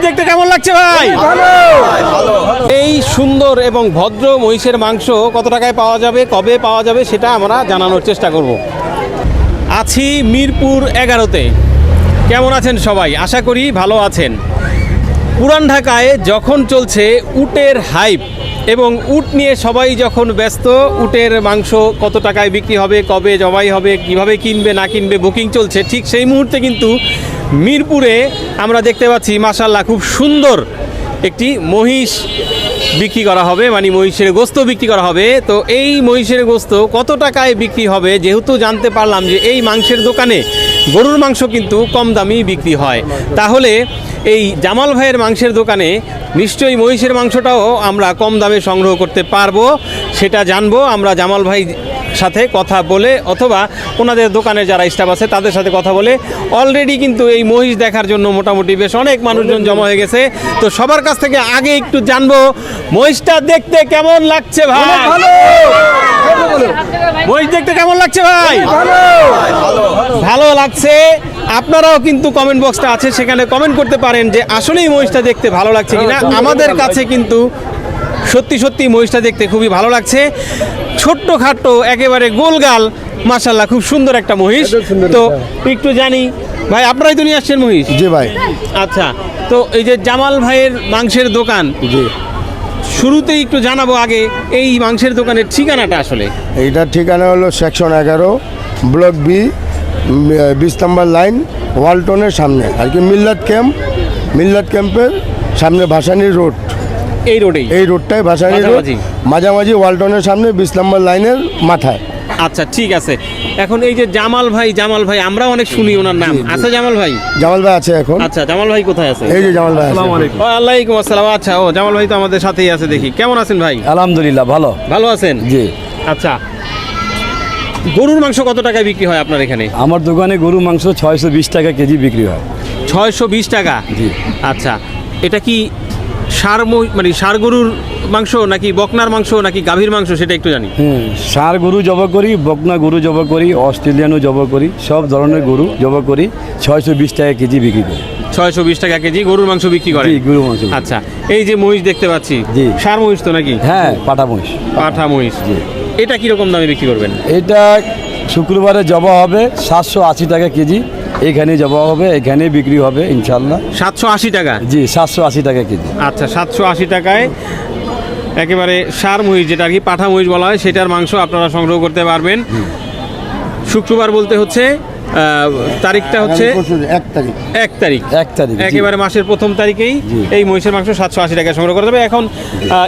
দেখতে কেমন লাগছে ভাই? এই সুন্দর এবং ভদ্র মহিষের মাংস কত টাকায় পাওয়া যাবে কবে পাওয়া যাবে সেটা আমরা জানানোর চেষ্টা করব। আছি মিরপুর এগারোতে। কেমন আছেন সবাই? আশা করি ভালো আছেন। পুরান ঢাকায় যখন চলছে উটের হাইপ এবং উট নিয়ে সবাই যখন ব্যস্ত, উটের মাংস কত টাকায় বিক্রি হবে, কবে জবাই হবে, কীভাবে কিনবে, না কিনবে, বুকিং চলছে, ঠিক সেই মুহূর্তে কিন্তু মিরপুরে আমরা দেখতে পাচ্ছি মাসাল্লাহ খুব সুন্দর একটি মহিষ বিক্রি করা হবে মানে মহিষের গোস্ত বিক্রি করা হবে। তো এই মহিষের গোস্ত কত টাকায় বিক্রি হবে? যেহেতু জানতে পারলাম যে এই মাংসের দোকানে গরুর মাংস কিন্তু কম দামি বিক্রি হয়। তাহলে এই জামাল ভাইয়ের মাংসের দোকানে নিশ্চয়ই মহিষের মাংসটাও আমরা কম দামে সংগ্রহ করতে পারব, সেটা জানব। আমরা জামাল ভাই সাথে কথা বলে অথবা ওনাদের দোকানে যারা স্টাফ আছে তাদের সাথে কথা বলে। অলরেডি কিন্তু এই মহিষ দেখার জন্য মোটামুটি বেশ অনেক মানুষজন জমা হয়ে গেছে। তো সবার কাছ থেকে আগে একটু জানব মহিষটা দেখতে কেমন লাগছে ভাই? মহিষ দেখতে কেমন লাগছে ভাই? ভালো! লাগছে। আপনারাও কিন্তু কমেন্ট বক্সটা আছে সেখানে কমেন্ট করতে পারেন যে আসলেই মহিষটা দেখতে ভালো লাগছে কিনা। আমাদের কাছে কিন্তু সত্যি সত্যি মহিষটা দেখতে খুবই ভালো লাগছে। ছোট্ট খাট্ট একেবারে গোলগাল মাশাল্লাহ খুব সুন্দর একটা মহিষ। তো একটু। জানি ভাই আপনারাই তো নিয়ে আসছেন মহিষ? জি ভাই। আচ্ছা তো এই যে জামাল ভাইয়ের মাংসের দোকান জি। শুরুতেই একটু জানাব আগে এই মাংসের দোকানের ঠিকানাটা আসলে। এইটার ঠিকানা হলো সেকশন এগারো ব্লক বি বিশ নম্বর লাইন ওয়ালটনের সামনে আর কি মিল্লাত ক্যাম্প মিল্লাত ক্যাম্পের সামনে ভাসানি রোড এই রোডেই? এই রোডটাই ভাসানি রোড মাঝামাঝি। ওয়ালটনের সামনে বিশ নম্বর লাইনের মাথায়। আচ্ছা ঠিক আছে। এখন এই যে জামাল ভাই জামাল ভাই আমরা অনেক শুনি ওনার নাম। আচ্ছা জামাল ভাই? জামাল ভাই আছে এখন। আচ্ছা জামাল ভাই কোথায় আছে? এই যে জামাল ভাই আছে। ওয়ালাইকুম আসসালাম। আচ্ছা ও জামাল ভাই তো আমাদের সাথেই আছে দেখি। কেমন আছেন ভাই? আলহামদুলিল্লাহ ভালো। ভালো আছেন? জি। আচ্ছা। গরুর মাংস কত টাকায় বিক্রি হয় আপনার এখানে? আমার দোকানে গরু মাংস ছয়শো বিশ টাকা কেজি বিক্রি হয়। ছয়শো বিশ টাকা? জি। আচ্ছা এটা কি সার মানে সার গরুর মাংস নাকি বকনার মাংস নাকি গাভীর মাংস সেটা একটু জানি। হুম ষাঁড় গরু জব করি বকনা গরু জব করি অস্ট্রেলিয়ানও জব করি সব ধরনের গরু জব করি ছয়শো বিশ টাকা কেজি বিক্রি করি। ছয়শো বিশ টাকা কেজি গরুর মাংস বিক্রি করে জি গরু মাংস আচ্ছা এই যে মহিষ দেখতে পাচ্ছি জি। সার মহিষ তো নাকি? হ্যাঁ পাটা মহিষ। পাঠা মহিষ। এটা কীরকম দামে বিক্রি করবেন? এটা শুক্রবারে জবা হবে সাতশো আশি টাকা কেজি এখানে জবা হবে এখানে বিক্রি হবে ইনশাল্লাহ সাতশো আশি টাকা? জি সাতশো আশি টাকা কেজি। আচ্ছা সাতশো আশি টাকায় একেবারে সার মহিষ যেটা আর কি পাঠা মহিষ বলা হয় সেটার মাংস আপনারা সংগ্রহ করতে পারবেন। শুক্রবার বলতে হচ্ছে তারিখটা হচ্ছে এক তারিখ। এক তারিখ। এক তারিখ একেবারে মাসের প্রথম তারিখেই এই মহিষের মাংস সাতশো আশি টাকা সংগ্রহ করা যাবে। এখন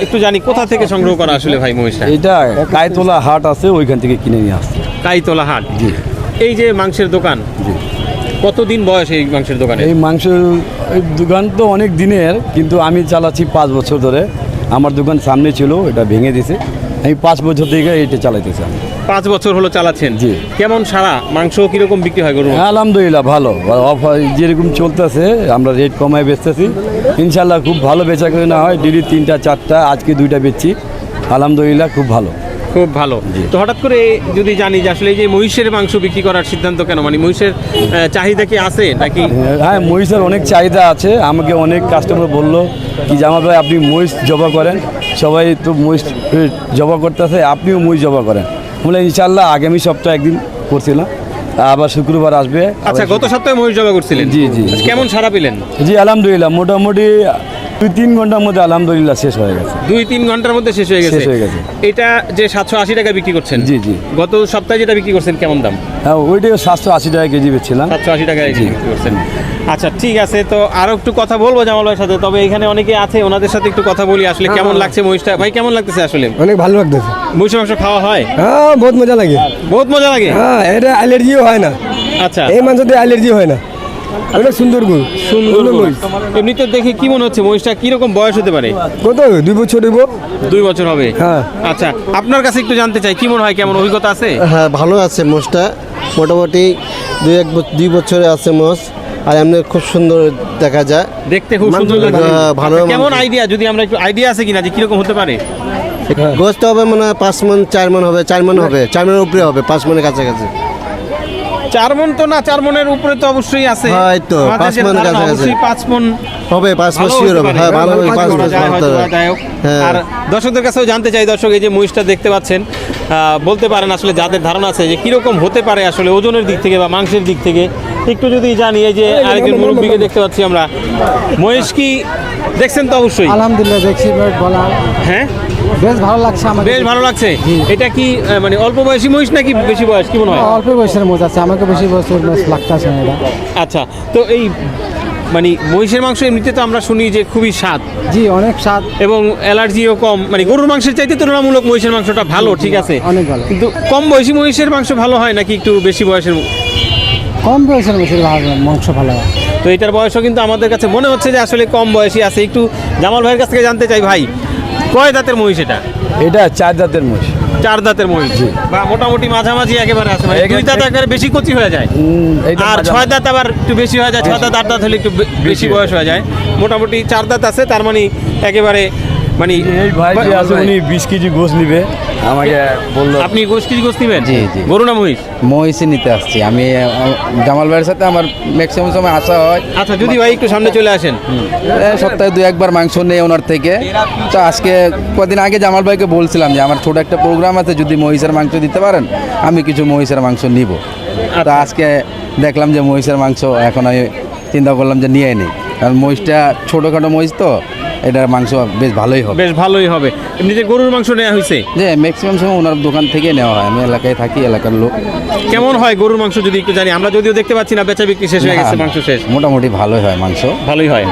একটু জানি কোথা থেকে সংগ্রহ করা আসলে ভাই মহিষটা? এটা কায়তলা হাট আছে ওইখান থেকে কিনে নিয়ে আসছে। কাইতলা হাট। জি। এই যে মাংসের দোকান জি। কতদিন বয়স এই মাংসের দোকানে? এই মাংস এই দোকান তো অনেক দিনের কিন্তু আমি চালাচ্ছি পাঁচ বছর ধরে। আমার দোকান সামনে ছিল এটা ভেঙে দিছে। আমি পাঁচ বছর থেকে এটা চালাইতেছি আমি। পাঁচ বছর হলো চালাচ্ছেন? জি। কেমন সারা? মাংস কীরকম বিক্রি হয় গরু আলহামদুলিল্লাহ ভালো। অফার যেরকম চলতেছে আমরা রেট কমায় বেচতেছি। ইনশাল্লাহ খুব ভালো বেচা করে না হয়। ডেলি তিনটা চারটা আজকে দুইটা বেচছি। আলহামদুলিল্লাহ খুব ভালো। খুব ভালো। তো হঠাৎ করে যদি জানি যে আসলে এই যে মহিষের মাংস বিক্রি করার সিদ্ধান্ত কেন? মানে মহিষের চাহিদা কি আছে নাকি? হ্যাঁ মহিষের অনেক চাহিদা আছে। আমাকে অনেক কাস্টমার বলল কি জামা ভাই আপনি মহিষ জবা করেন। সবাই তো মহিষ জবা করতেছে আপনিও মহিষ জবা করেন। বলে ইনশাল্লাহ আগামী সপ্তাহে একদিন করছিলাম। আবার শুক্রবার আসবে। আচ্ছা গত সপ্তাহে মহিষ জবা করছিলেন? জি, জি। কেমন সারা পেলেন? জি আলহামদুলিল্লাহ মোটামুটি দুই তিন ঘণ্টার মধ্যে আলহামদুলিল্লাহ শেষ হয়ে গেছে। দুই তিন ঘণ্টার মধ্যে শেষ হয়ে গেছে। শেষ হয়ে গেছে। এটা যে সাতশো আশি টাকা বিক্রি করছেন জি, জি। গত সপ্তাহে যেটা বিক্রি করছেন কেমন দাম? হ্যাঁ ওইটাও সাতশো আশি টাকা কেজি বেচছিলাম। সাতশো আশি টাকা কেজি বিক্রি করছেন। আচ্ছা ঠিক আছে তো আরও একটু কথা বলব জামাল ভাইয়ের সাথে তবে এখানে অনেকে আছে ওনাদের সাথে একটু কথা বলি আসলে কেমন লাগছে মহিষটা? ভাই কেমন লাগতেছে আসলে? অনেক ভালো লাগতেছে। মহিষ মাংস খাওয়া হয়? হ্যাঁ বহুত মজা লাগে। বহুত মজা লাগে? হ্যাঁ এটা অ্যালার্জিও হয় না। আচ্ছা। এই মাংসতে অ্যালার্জি হয় না। এটা সুন্দর গরু সুন্দর এমনিতে দেখে কি মনে হচ্ছে মহিষটা কীরকম বয়স হতে পারে? কত? দুই বছর হইব। দুই বছর হবে? হ্যাঁ। আচ্ছা আপনার কাছে একটু জানতে চাই কি মনে হয় কেমন অভিজ্ঞতা আছে? হ্যাঁ ভালো আছে মোষটা। মোটামুটি দুই এক বছ- দুই বছরে আছে মোষ আর এমনি খুব সুন্দর দেখা যায়। দেখতে খুব সুন্দর মাংস, ভালো আচ্ছা, কেমন আইডিয়া যদি আমরা একটু আইডিয়া আছে কিনা যে কীরকম হতে পারে? গোস্ত হবে মানে পাঁচ মন চার মন হবে চার মন হবে চার মনের উপরে হবে পাঁচ মনের কাছাকাছি। চার মন তো না চার মনের উপরে তো অবশ্যই আছে। হ্যাঁ, তো, পাঁচ ধারণা, অবশ্যই পাঁচ মন হবে পাঁচ ভালো শিওর হবে। হ্যাঁ ভালো হবে পাঁচ হোক। হ্যাঁ। আর দর্শকদের কাছেও জানতে চাই দর্শক এই যে মহিষটা দেখতে পাচ্ছেন বলতে পারেন আসলে যাদের ধারণা আছে যে কীরকম হতে পারে আসলে ওজনের দিক থেকে বা মাংসের দিক থেকে। একটু যদি জানি এই যে আরেকজন মুরব্বীকে দেখতে পাচ্ছি আমরা। মহিষ কি দেখছেন তো অবশ্যই? আলহামদুলিল্লাহ দেখছি বলা হ্যাঁ? বেশ ভালো লাগছে আমাকে বেশ ভালো লাগছে। এটা কি মানে অল্প বয়সী মহিষ নাকি বেশি বয়স? কি মনে হয়? অল্প বয়সের মজা আছে আমাকে বেশি বয়সের বেশ লাগতেছে না এটা। আচ্ছা তো এই মানে মহিষের মাংস এমনিতে তো আমরা শুনি যে খুবই স্বাদ। জি অনেক স্বাদ। এবং অ্যালার্জিও কম মানে গরুর মাংসের চাইতে তুলনামূলক মহিষের মাংসটা ভালো ঠিক আছে। অনেক ভালো। কিন্তু কম বয়সী মহিষের মাংস ভালো হয় নাকি একটু বেশি বয়সের কম বয়সের ভালো মাংস ভালো হয়। তো এটার বয়সও কিন্তু আমাদের কাছে মনে হচ্ছে যে আসলে কম বয়সী আছে। একটু জামাল ভাইয়ের কাছ থেকে জানতে চাই ভাই। কয় দাঁতের মহিষ এটা? এটা চার দাঁতের মহিষ। চার দাঁতের মহিষ। বা মোটামুটি মাঝামাঝি একেবারে আছে মানে দুই দাঁত একবারে বেশি কচি হয়ে যায়। আর ছয় দাঁত আবার একটু বেশি হয়ে যায় ছয় দাঁত আট দাঁত হলে একটু বেশি বয়স হয়ে যায়। মোটামুটি চার দাঁত আছে তার মানে একেবারে মানে এই ভাই যে আছে উনি বিশ কেজি গোস নিবে। আমাকে বলল আপনি গোস কেজি গোস নিবেন? জি, জি। গরু না মহিষ? মহিষে নিতে আসছি। আমি জামাল ভাইয়ের সাথে আমার ম্যাক্সিমাম সময় আসা হয়। আচ্ছা যদি ভাই একটু সামনে চলে আসেন। সপ্তাহে দু একবার মাংস নেই ওনার থেকে। তো আজকে কদিন আগে জামাল ভাইকে বলছিলাম যে আমার ছোট একটা প্রোগ্রাম আছে যদি মহিষের মাংস দিতে পারেন আমি কিছু মহিষের মাংস নিব। তো আজকে দেখলাম যে মহিষের মাংস এখন আমি চিন্তা করলাম যে নিয়ে নিই। কারণ মহিষটা ছোটোখাটো মহিষ তো এটার মাংস বেশ ভালোই হবে। বেশ ভালোই হবে। এমনিতে গরুর মাংস নেওয়া হয়েছে যে ম্যাক্সিমাম সময় ওনার দোকান থেকে নেওয়া হয়। আমি এলাকায় থাকি এলাকার লোক। কেমন হয় গরুর মাংস যদি একটু জানি? আমরা যদিও দেখতে পাচ্ছি না বেচা বিক্রি শেষ হয়ে গেছে মাংস শেষ। মোটামুটি ভালোই হয় মাংস। ভালোই হয়?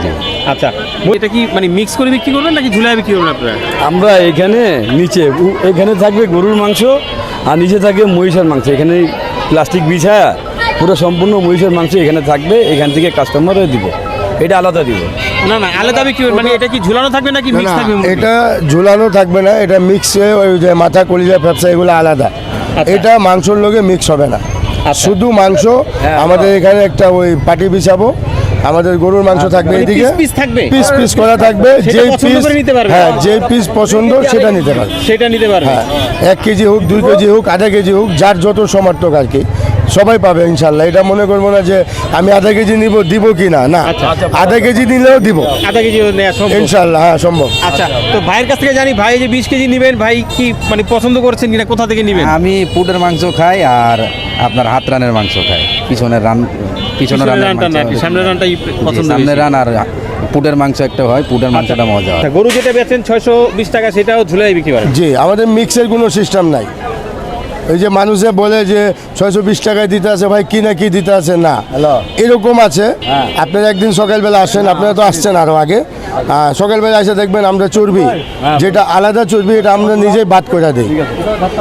আচ্ছা এটা কি মানে মিক্স করে বিক্রি করবেন নাকি ঝুলায় বিক্রি করবেন আপনারা? আমরা এখানে নিচে এখানে থাকবে গরুর মাংস আর নিচে থাকবে মহিষের মাংস। এখানে প্লাস্টিক বিছায়া পুরো সম্পূর্ণ মহিষের মাংস এখানে থাকবে। এখান থেকে কাস্টমারও দিব। এটা আলাদা দিব। না না আলাদা করবেন মানে এটা কি ঝুলানো থাকবে নাকি মিক্স থাকবে এটা ঝুলানো থাকবে না এটা মিক্স ওই যে মাথা কলিজা এগুলো আলাদা। আচ্ছা। এটা মাংসর লোকে মিক্স হবে না। শুধু মাংস হ্যাঁ, আমাদের এখানে একটা ওই পাটি বিছাবো আমাদের গরুর মাংস থাকবে মানে এদিকে। piece piece থাকবে? পিস পিস করা থাকবে যে পিস নিতে পারবে? হ্যাঁ যে পিস পছন্দ সেটা নিতে পারবে। সেটা নিতে পারবে। হ্যাঁ এক কেজি হোক দুই কেজি হোক আধা কেজি হোক যার যত সমর্থক আর কি। সবাই পাবে ইনশাল্লাহ। এটা মনে করব না যে আমি আধা কেজি নিব দিব কি না? না আচ্ছা। আধা কেজি নিলেও দিব। আধা কেজি ইনশাল্লাহ হ্যাঁ সম্ভব। আচ্ছা তো ভাইয়ের কাছ থেকে জানি ভাই যে বিশ কেজি নেবেন ভাই কি মানে পছন্দ করছেন কিনা কোথা থেকে নেবেন? আমি পুটের মাংস খাই আর আপনার হাত রানের মাংস খাই। পিছনের রান পিছনের রানের রানটা না সামনের রানটাই পছন্দ সামনের রান আর পুটের মাংস একটা হয় পুটের মাংসটা মজা হয়। আচ্ছা গরু যেটা বেচেন ছয়শো বিশ টাকা সেটাও ঝুলাই বিক্রি করেন? জি আমাদের মিক্সের কোনো সিস্টেম নাই। এই যে মানুষে বলে যে ছয়শো বিশ টাকায় দিতে আছে ভাই কি না কি দিতে আছে? না। এরকম আছে। আপনারা একদিন সকালবেলা আসেন আপনারা তো আসছেন আরও আগে। আহ, সকালবেলা এসে দেখবেন আমরা চর্বি যেটা আলাদা চর্বি এটা আমরা নিজেই বাদ করে দিই।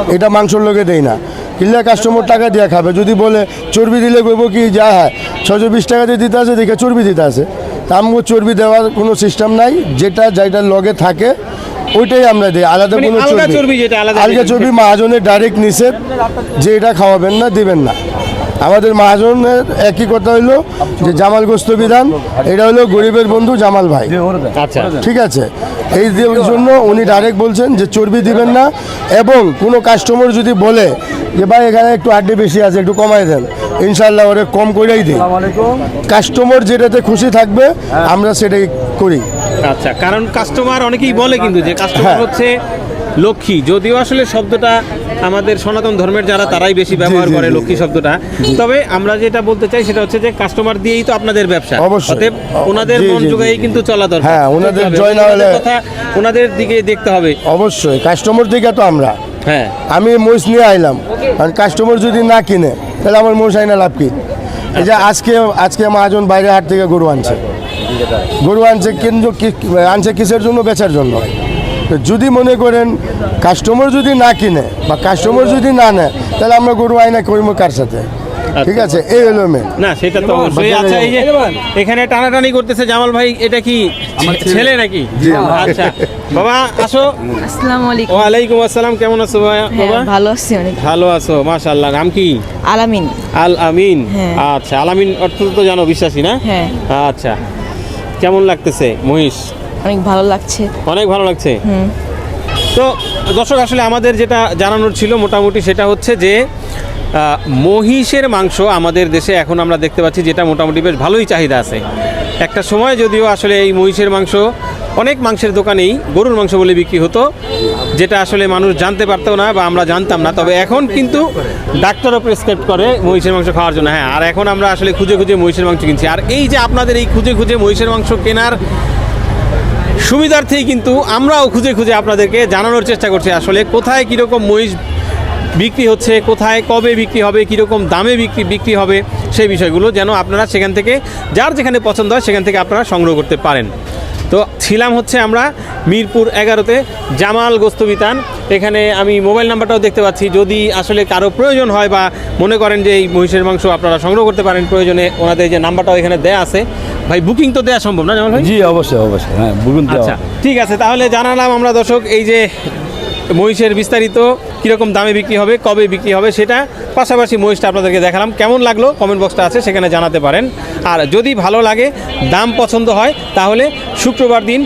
এটা মাংসর লোকে দেই না। কিনলে কাস্টমার টাকা দিয়ে খাবে যদি বলে চর্বি দিলে কইব কি যা হ্যাঁ ছশো বিশ টাকা দিয়ে দিতে আছে দেখে চর্বি দিতে আছে। তা আমাকে চর্বি দেওয়ার কোনো সিস্টেম নাই যেটা যেটা লগে থাকে ওইটাই আমরা দিই আলাদা মানে কোনো চর্বি। আলগা চর্বি। মহাজনের ডাইরেক্ট নিষেধ যে এটা খাওয়াবেন না দিবেন না। আমাদের মহাজনের একই কথা হইল যে জামাল গোস্ত বিধান এটা হলো গরিবের বন্ধু জামাল ভাই। আচ্ছা। ঠিক আছে? এই জন্য উনি ডাইরেক্ট বলছেন যে চর্বি দিবেন না এবং কোনো কাস্টমার যদি বলে যে ভাই এখানে একটু আড্ডি বেশি আছে একটু কমাই দেন। ইনশাল্লাহ ওরে কম করেই দিই কাস্টমার যেটাতে খুশি থাকবে আমরা সেটাই করি। আচ্ছা কারণ কাস্টমার অনেকেই বলে কিন্তু যে কাস্টমার হ্যাঁ। হচ্ছে লক্ষ্মী। যদিও আসলে শব্দটা আমাদের সনাতন ধর্মের যারা তারাই বেশি ব্যবহার করে লক্ষ্মী শব্দটা। তবে আমরা যেটা বলতে চাই সেটা হচ্ছে যে কাস্টমার দিয়েই তো আপনাদের ব্যবসা। অবশ্যই। অতএব ওনাদের মন জোগাই কিন্তু চলা দরকার। হ্যাঁ, ওনাদের জয় না হলে- কথা ওনাদের দিকে দেখতে হবে। অবশ্যই কাস্টমার দিকে তো আমরা। হ্যাঁ। আমি মহিষ নিয়ে আইলাম। কারণ কাস্টমার যদি না কিনে তাহলে আমার মন চাই না লাভ কি? এই যে আজকে আজকে মহাজন বাইরে হাট থেকে গরু আনছে। গরু আনছে কিন্তু আনছে কিসের জন্য? বেচার জন্য। যদি মনে করেন কাস্টমার যদি না কিনে বা কাস্টমার যদি না নেয়, তাহলে আমরা গরু আইনা করব কার সাথে? ঠিক আছে এই হলো মেন না সেটা তো অবশ্যই। আচ্ছা এই যে এখানে টানাটানি করতেছে জামাল ভাই এটা কি আমার ছেলে। নাকি? আচ্ছা বাবা আসো। আসসালামু আলাইকুম ওয়ালাইকুম আসসালাম কেমন আছো ভাই- বাবা? হ্যাঁ ভালো আছি অনেক। ভালো আছো মাশাআল্লাহ। নাম কি? আলামিন। আল আমিন। হ্যাঁ। আচ্ছা আল আমিন অর্থ তো জানো বিশ্বাসী না? হ্যাঁ। আচ্ছা কেমন লাগতেছে মহিষ? অনেক ভালো লাগছে। অনেক ভালো লাগছে? হুম। তো দর্শক আসলে আমাদের যেটা জানানোর ছিল মোটামুটি সেটা হচ্ছে যে মহিষের মাংস আমাদের দেশে এখন আমরা দেখতে পাচ্ছি যেটা মোটামুটি বেশ ভালোই চাহিদা আছে। একটা সময় যদিও আসলে এই মহিষের মাংস অনেক মাংসের দোকানেই গরুর মাংস বলে বিক্রি হতো, যেটা আসলে মানুষ জানতে পারতো না বা আমরা জানতাম না। তবে এখন কিন্তু ডাক্তারও প্রেসক্রাইব করে মহিষের মাংস খাওয়ার জন্য। হ্যাঁ আর এখন আমরা আসলে খুঁজে খুঁজে মহিষের মাংস কিনছি। আর এই যে আপনাদের এই খুঁজে খুঁজে মহিষের মাংস কেনার সুবিধার্থেই কিন্তু আমরাও খুঁজে খুঁজে আপনাদেরকে জানানোর চেষ্টা করছি আসলে কোথায় কীরকম মহিষ বিক্রি হচ্ছে কোথায় কবে বিক্রি হবে কীরকম দামে বিক্রি বিক্রি হবে সেই বিষয়গুলো যেন আপনারা সেখান থেকে যার যেখানে পছন্দ হয় সেখান থেকে আপনারা সংগ্রহ করতে পারেন। তো ছিলাম হচ্ছে আমরা মিরপুর এগারোতে জামাল গোস্তবিতান। এখানে আমি মোবাইল নাম্বারটাও দেখতে পাচ্ছি। যদি আসলে কারও প্রয়োজন হয় বা মনে করেন যে এই মহিষের মাংস আপনারা সংগ্রহ করতে পারেন প্রয়োজনে ওনাদের যে নাম্বারটাও এখানে দেয়া আছে। ভাই বুকিং তো দেওয়া সম্ভব না জামাল ভাই? জি অবশ্যই অবশ্যই। হ্যাঁ বুকুন আচ্ছা ঠিক আছে তাহলে জানালাম আমরা দর্শক এই যে মহিষের বিস্তারিত কীরকম দামে বিক্রি হবে, কবে বিক্রি হবে সেটা পাশাপাশি মহিষটা আপনাদেরকে দেখালাম। কেমন লাগল? কমেন্ট বক্সটা আছে, সেখানে জানাতে পারেন। আর যদি ভালো লাগে, দাম পছন্দ হয়, তাহলে শুক্রবার দিন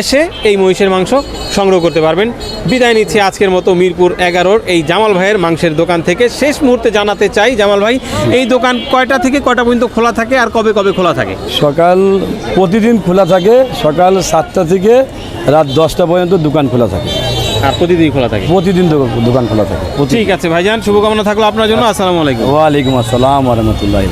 এসে এই মহিষের মাংস সংগ্রহ করতে পারবেন। বিদায় নিচ্ছি আজকের মতো মিরপুর এগারোর এই জামাল ভাইয়ের মাংসের দোকান থেকে। শেষ মুহূর্তে জানাতে চাই, জামাল ভাই, এই দোকান কয়টা থেকে কয়টা পর্যন্ত খোলা থাকে আর কবে কবে খোলা থাকে? সকাল প্রতিদিন খোলা থাকে, সকাল সাতটা থেকে রাত দশটা পর্যন্ত দোকান খোলা থাকে। আর প্রতিদিন খোলা থাকে? প্রতিদিন দোকান খোলা থাকে। ঠিক আছে ভাইজান শুভকামনা থাকল আপনার জন্য। আসসালামু আলাইকুম। ওয়ালাইকুম আসসালাম রহমতুল্লাহ